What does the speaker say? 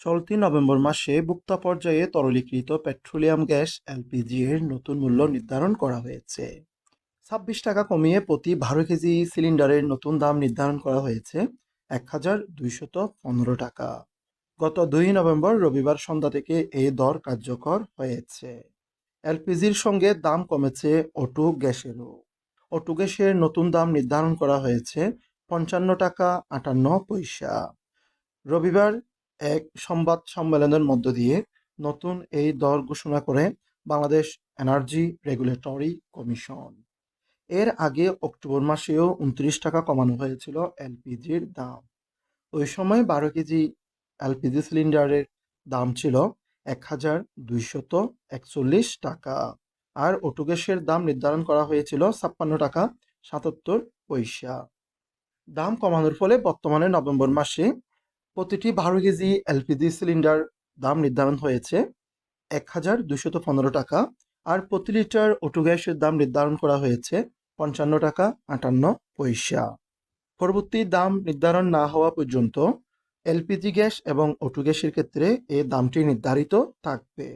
চলতি নভেম্বর মাসে ভোক্তা পর্যায়ে তরলীকৃত পেট্রোলিয়াম গ্যাস এলপিজি এর নতুন মূল্য নির্ধারণ করা হয়েছে। ছাব্বিশ টাকা কমিয়ে প্রতি বারো কেজি সিলিন্ডারের নতুন দাম নির্ধারণ করা হয়েছে এক হাজার দুইশত পনেরো টাকা। গত দুই নভেম্বর রবিবার সন্ধ্যা থেকে এই দর কার্যকর হয়েছে। এলপিজির সঙ্গে দাম কমেছে অটো গ্যাসেরও। অটো গ্যাসের নতুন দাম নির্ধারণ করা হয়েছে পঞ্চান্ন টাকা আটান্ন পয়সা। রবিবার এক সংবাদ সম্মেলনের মধ্য দিয়ে নতুন এই দর ঘোষণা করে বাংলাদেশ এনার্জি রেগুলেটরি কমিশন। এর আগে অক্টোবর মাসেও উনত্রিশ টাকা কমানো হয়েছিল এলপিজির দাম। ওই সময় বারো কেজি এলপিজি সিলিন্ডারের দাম ছিল এক হাজার দুইশত একচল্লিশ টাকা আর অটো গ্যাসের দাম নির্ধারণ করা হয়েছিল ছাপ্পান্ন টাকা সাতাত্তর পয়সা। দাম কমানোর ফলে বর্তমানে নভেম্বর মাসে প্রতিটি বারো কেজি এলপিজি সিলিন্ডার দাম নির্ধারণ হয়েছে এক হাজার দুশত পনেরো টাকা আর প্রতি লিটার অটো গ্যাসের দাম নির্ধারণ করা হয়েছে পঞ্চান্ন টাকা আটান্ন পয়সা। পরবর্তী দাম নির্ধারণ না হওয়া পর্যন্ত এলপিজি গ্যাস এবং অটো গ্যাসের ক্ষেত্রে এ দামটি নির্ধারিত থাকবে।